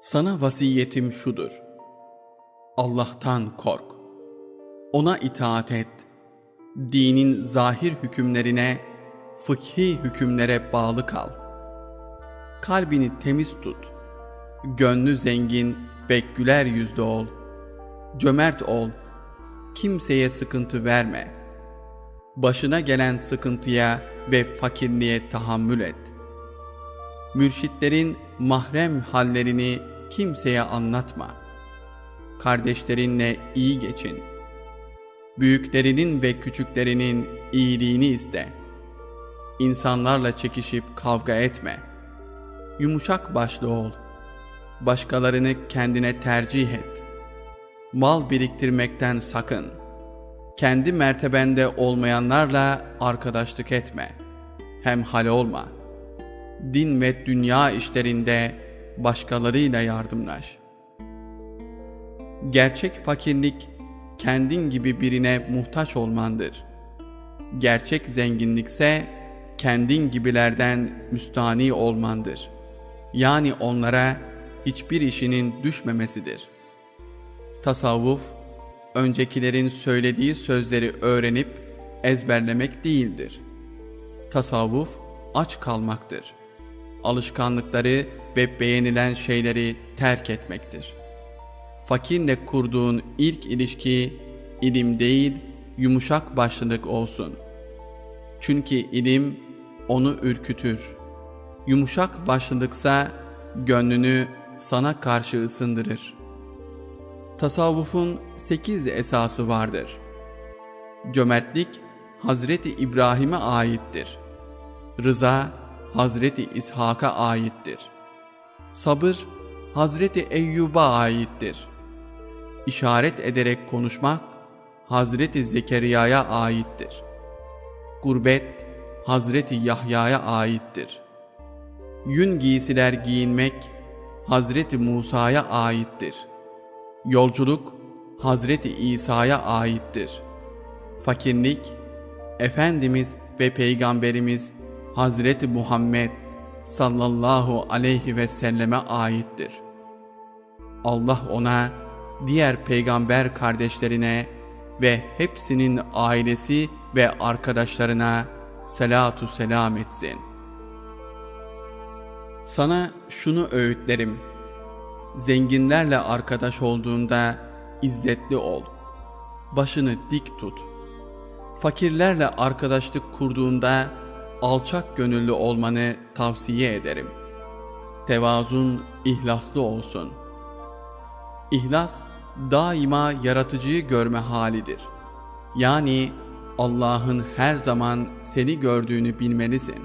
Sana vasiyetim şudur. Allah'tan kork. Ona itaat et. Dinin zahir hükümlerine, fıkhi hükümlere bağlı kal. Kalbini temiz tut. Gönlü zengin ve güler yüzlü ol. Cömert ol. Kimseye sıkıntı verme. Başına gelen sıkıntıya ve fakirliğe tahammül et.'' Mürşitlerin mahrem hallerini kimseye anlatma. Kardeşlerinle iyi geçin. Büyüklerinin ve küçüklerinin iyiliğini iste. İnsanlarla çekişip kavga etme. Yumuşak başlı ol. Başkalarını kendine tercih et. Mal biriktirmekten sakın. Kendi mertebende olmayanlarla arkadaşlık etme. Hem hal olma.'' Din ve dünya işlerinde başkalarıyla yardımlaş. Gerçek fakirlik kendin gibi birine muhtaç olmandır. Gerçek zenginlikse kendin gibilerden müstani olmandır. Yani onlara hiçbir işinin düşmemesidir. Tasavvuf, öncekilerin söylediği sözleri öğrenip ezberlemek değildir. Tasavvuf aç kalmaktır alışkanlıkları ve beğenilen şeyleri terk etmektir. Fakirle kurduğun ilk ilişki ilim değil, yumuşak başlılık olsun. Çünkü ilim onu ürkütür. Yumuşak başlılıksa gönlünü sana karşı ısındırır. Tasavvufun sekiz esası vardır. Cömertlik Hazreti İbrahim'e aittir. Rıza Hazreti İshak'a aittir. Sabır Hazreti Eyyub'a aittir. İşaret ederek konuşmak Hazreti Zekeriya'ya aittir. Gurbet Hazreti Yahya'ya aittir. Yün giysiler giyinmek Hazreti Musa'ya aittir. Yolculuk Hazreti İsa'ya aittir. Fakirlik Efendimiz ve Peygamberimiz Hazreti Muhammed sallallahu aleyhi ve selleme aittir. Allah ona, diğer peygamber kardeşlerine ve hepsinin ailesi ve arkadaşlarına selatu selam etsin. Sana şunu öğütlerim. Zenginlerle arkadaş olduğunda izzetli ol. Başını dik tut. Fakirlerle arkadaşlık kurduğunda alçak gönüllü olmanı tavsiye ederim. Tevazun ihlaslı olsun. İhlas daima yaratıcıyı görme halidir. Yani Allah'ın her zaman seni gördüğünü bilmelisin.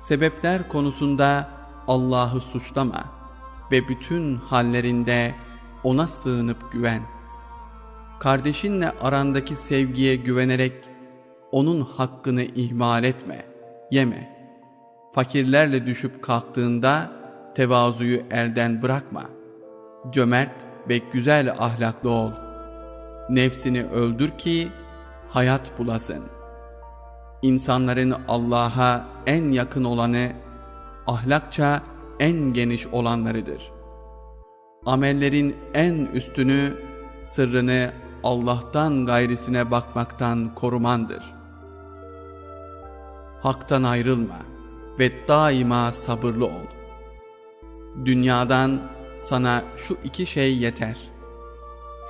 Sebepler konusunda Allah'ı suçlama ve bütün hallerinde ona sığınıp güven. Kardeşinle arandaki sevgiye güvenerek onun hakkını ihmal etme, yeme. Fakirlerle düşüp kalktığında tevazuyu elden bırakma. Cömert ve güzel ahlaklı ol. Nefsini öldür ki hayat bulasın. İnsanların Allah'a en yakın olanı, ahlakça en geniş olanlarıdır. Amellerin en üstünü, sırrını Allah'tan gayrisine bakmaktan korumandır.'' Haktan ayrılma ve daima sabırlı ol. Dünyadan sana şu iki şey yeter.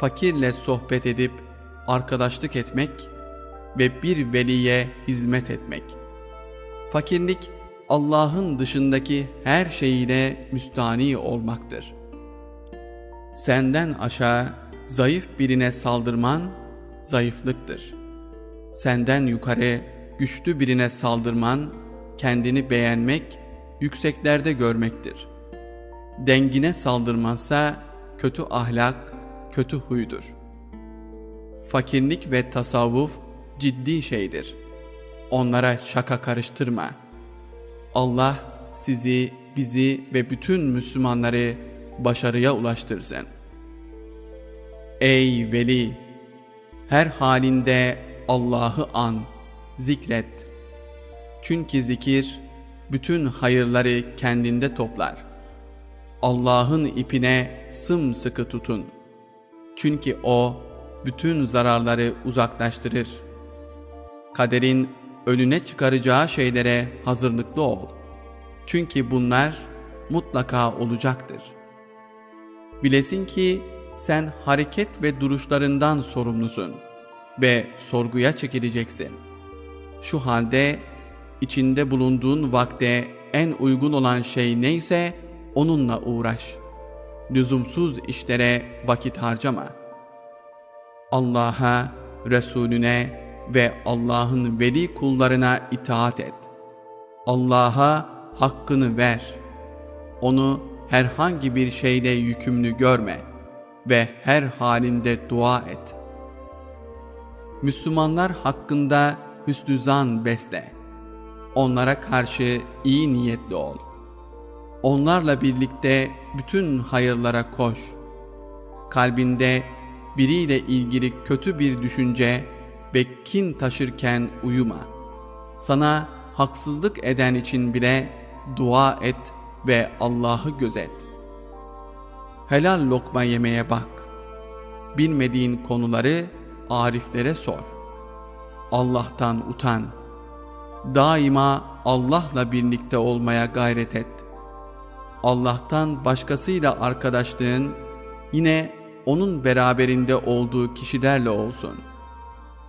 Fakirle sohbet edip arkadaşlık etmek ve bir veliye hizmet etmek. Fakirlik Allah'ın dışındaki her şeyiyle müstani olmaktır. Senden aşağı zayıf birine saldırman zayıflıktır. Senden yukarı güçlü birine saldırman, kendini beğenmek, yükseklerde görmektir. Dengine saldırmansa kötü ahlak, kötü huydur. Fakirlik ve tasavvuf ciddi şeydir. Onlara şaka karıştırma. Allah sizi, bizi ve bütün Müslümanları başarıya ulaştırsın. Ey veli! Her halinde Allah'ı an zikret. Çünkü zikir bütün hayırları kendinde toplar. Allah'ın ipine sımsıkı tutun. Çünkü O bütün zararları uzaklaştırır. Kaderin önüne çıkaracağı şeylere hazırlıklı ol. Çünkü bunlar mutlaka olacaktır. Bilesin ki sen hareket ve duruşlarından sorumlusun ve sorguya çekileceksin. Şu halde içinde bulunduğun vakte en uygun olan şey neyse onunla uğraş. Lüzumsuz işlere vakit harcama. Allah'a, Resulüne ve Allah'ın veli kullarına itaat et. Allah'a hakkını ver. Onu herhangi bir şeyle yükümlü görme ve her halinde dua et. Müslümanlar hakkında hüsnü zan besle. Onlara karşı iyi niyetli ol. Onlarla birlikte bütün hayırlara koş. Kalbinde biriyle ilgili kötü bir düşünce ve kin taşırken uyuma. Sana haksızlık eden için bile dua et ve Allah'ı gözet. Helal lokma yemeye bak. Bilmediğin konuları ariflere sor. Allah'tan utan. Daima Allah'la birlikte olmaya gayret et. Allah'tan başkasıyla arkadaşlığın yine onun beraberinde olduğu kişilerle olsun.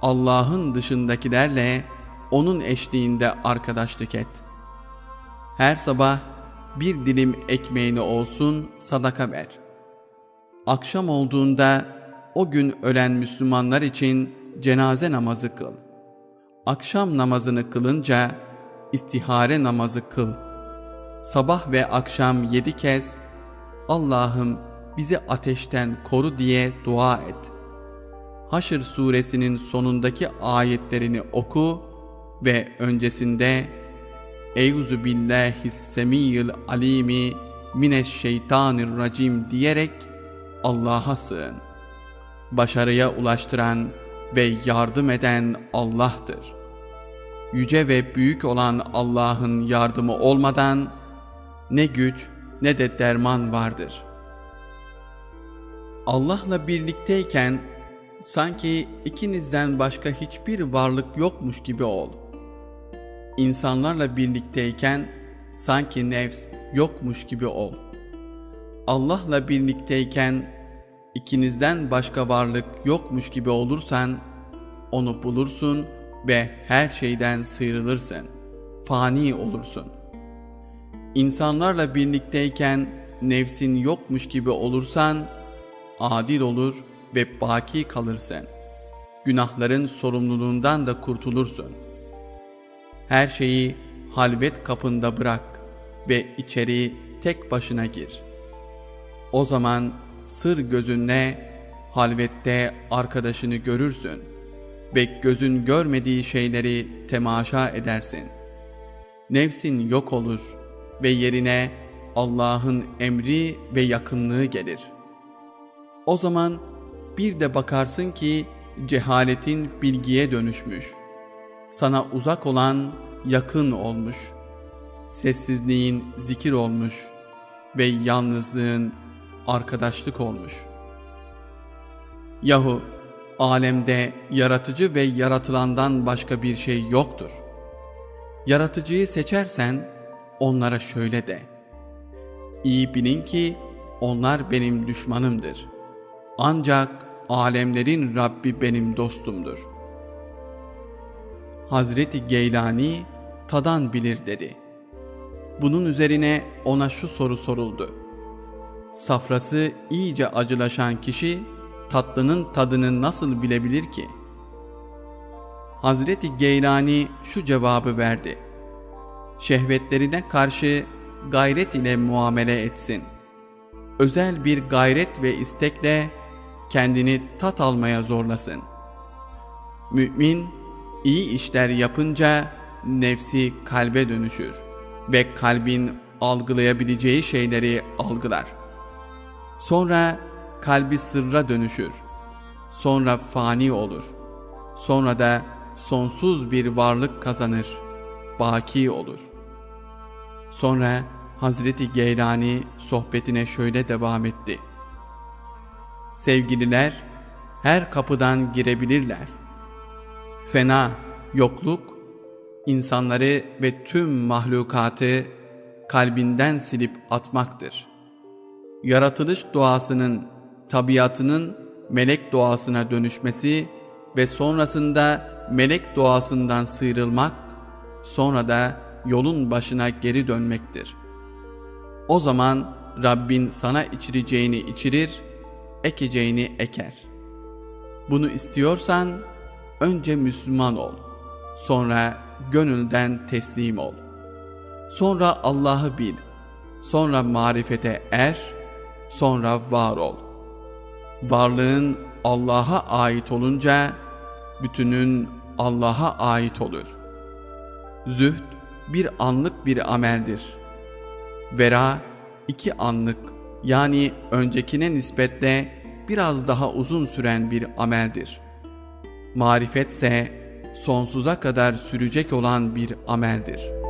Allah'ın dışındakilerle onun eşliğinde arkadaşlık et. Her sabah bir dilim ekmeğini olsun sadaka ver. Akşam olduğunda o gün ölen Müslümanlar için cenaze namazı kıl. Akşam namazını kılınca istihare namazı kıl. Sabah ve akşam yedi kez Allah'ım bizi ateşten koru diye dua et. Haşr suresinin sonundaki ayetlerini oku ve öncesinde Eyuzu billahi semiyil alimi mineşşeytanirracim diyerek Allah'a sığın. Başarıya ulaştıran ve yardım eden Allah'tır. Yüce ve büyük olan Allah'ın yardımı olmadan ne güç ne de derman vardır. Allah'la birlikteyken sanki ikinizden başka hiçbir varlık yokmuş gibi ol. İnsanlarla birlikteyken sanki nefs yokmuş gibi ol. Allah'la birlikteyken ikinizden başka varlık yokmuş gibi olursan onu bulursun ve her şeyden sıyrılırsın. Fani olursun. İnsanlarla birlikteyken nefsin yokmuş gibi olursan adil olur ve baki kalırsın. Günahların sorumluluğundan da kurtulursun. Her şeyi halvet kapında bırak ve içeri tek başına gir. O zaman sır gözünle halvette arkadaşını görürsün ve gözün görmediği şeyleri temaşa edersin. Nefsin yok olur ve yerine Allah'ın emri ve yakınlığı gelir. O zaman bir de bakarsın ki cehaletin bilgiye dönüşmüş. Sana uzak olan yakın olmuş. Sessizliğin zikir olmuş ve yalnızlığın arkadaşlık olmuş. Yahu alemde yaratıcı ve yaratılandan başka bir şey yoktur. Yaratıcıyı seçersen onlara şöyle de. İyi bilin ki onlar benim düşmanımdır. Ancak alemlerin Rabbi benim dostumdur. Hazreti Geylani tadan bilir dedi. Bunun üzerine ona şu soru soruldu. Safrası iyice acılaşan kişi tatlının tadını nasıl bilebilir ki? Hazreti Geylani şu cevabı verdi. Şehvetlerine karşı gayret ile muamele etsin. Özel bir gayret ve istekle kendini tat almaya zorlasın. Mümin iyi işler yapınca nefsi kalbe dönüşür ve kalbin algılayabileceği şeyleri algılar. Sonra kalbi sırra dönüşür. Sonra fani olur. Sonra da sonsuz bir varlık kazanır. Baki olur. Sonra Hazreti Geylani sohbetine şöyle devam etti. Sevgililer her kapıdan girebilirler. Fena, yokluk, insanları ve tüm mahlukatı kalbinden silip atmaktır. Yaratılış doğasının, tabiatının melek doğasına dönüşmesi ve sonrasında melek doğasından sıyrılmak, sonra da yolun başına geri dönmektir. O zaman Rabbin sana içireceğini içirir, ekeceğini eker. Bunu istiyorsan önce Müslüman ol. Sonra gönülden teslim ol. Sonra Allah'ı bil. Sonra marifete er. Sonra var ol. Varlığın Allah'a ait olunca bütünün Allah'a ait olur. Zühd bir anlık bir ameldir. Vera iki anlık yani öncekine nispetle biraz daha uzun süren bir ameldir. Marifetse sonsuza kadar sürecek olan bir ameldir.''